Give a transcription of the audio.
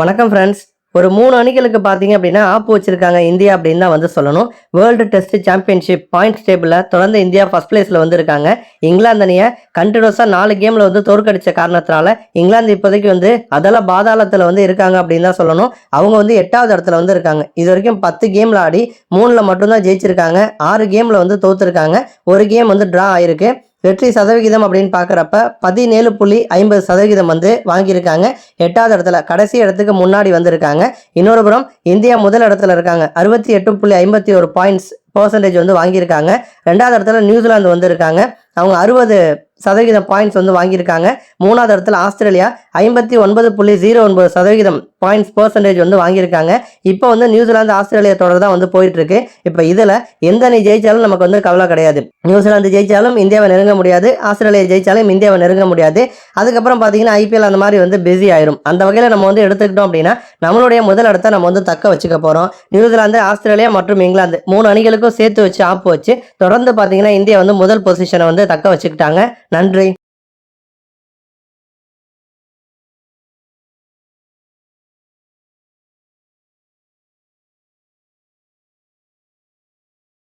வணக்கம் ஃப்ரெண்ட்ஸ் ஒரு மூணு அணிகளுக்கு பார்த்தீங்க அப்படின்னா ஆப்பு வச்சிருக்காங்க. இந்தியா அப்படின்னு தான் வந்து சொல்லணும். வேர்ல்டு டெஸ்ட் சாம்பியன்ஷிப் பாயிண்ட்ஸ் டேபிளில் தொடர்ந்து இந்தியா ஃபர்ஸ்ட் பிளேஸில் வந்திருக்காங்க. இங்கிலாந்து அணியை கண்டினியூஸாக நாலு கேமில் வந்து தோற்கடிச்ச காரணத்தினால இங்கிலாந்து இப்போதைக்கு வந்து அதெல்லாம் பாதாளத்தில் வந்து இருக்காங்க அப்படின்னு தான் சொல்லணும். அவங்க வந்து எட்டாவது இடத்துல வந்து இருக்காங்க. இது வரைக்கும் பத்து கேமில் ஆடி மூணில் மட்டும்தான் ஜெயிச்சிருக்காங்க. ஆறு கேமில் வந்து தோற்றுருக்காங்க ஒரு கேம் வந்து ட்ரா ஆயிருக்கு. வெற்றி சதவிகிதம் அப்படின்னு பார்க்குறப்ப பதினேழு புள்ளி ஐம்பது சதவிகிதம் வந்து வாங்கியிருக்காங்க. எட்டாவது இடத்துல கடைசி இடத்துக்கு முன்னாடி வந்திருக்காங்க. இன்னொரு புறம் இந்தியா முதல் இடத்துல இருக்காங்க. அறுபத்தி எட்டு புள்ளி ஐம்பத்தி ஒரு பாயிண்ட்ஸ் பர்சன்டேஜ் வந்து வாங்கியிருக்காங்க. ரெண்டாவது இடத்துல நியூசிலாந்து வந்திருக்காங்க. அவங்க அறுபது சதவீதம் பாயிண்ட்ஸ் வந்து வாங்கியிருக்காங்க. மூணாவது இடத்துல ஆஸ்திரேலியா ஐம்பத்தி ஒன்பது புள்ளி ஜீரோ ஒன்பது சதவீதம் பாயிண்ட்ஸ் பர்சன்டேஜ் வந்து வாங்கியிருக்காங்க. இப்போ வந்து நியூசிலாந்து ஆஸ்திரேலியா தொடர் தான் வந்து போயிட்டு இருக்கு இப்போ இதில் எந்த அணி ஜெயிச்சாலும் நமக்கு வந்து கவலை கிடையாது. நியூசிலாந்து ஜெயிச்சாலும் இந்தியாவை நெருங்க முடியாது. ஆஸ்திரேலியா ஜெயிச்சாலும் இந்தியாவை நெருங்க முடியாது. அதுக்கப்புறம் பார்த்தீங்கன்னா ஐபிஎல் அந்த மாதிரி வந்து பிஸி ஆயிரும். அந்த வகையில் நம்ம வந்து எடுத்துக்கிட்டோம் அப்படின்னா நம்மளுடைய முதல் இடத்த நம்ம வந்து தக்க வச்சுக்க போகிறோம் நியூசிலாந்து ஆஸ்திரேலியா மற்றும் இங்கிலாந்து மூணு அணிகளுக்கும் சேர்த்து வச்சு ஆப்பு வச்சு தொடர்ந்து பார்த்தீங்கன்னா இந்தியா வந்து முதல் பொசிஷனை வந்து தக்க வச்சுக்கிட்டாங்க. நன்றி.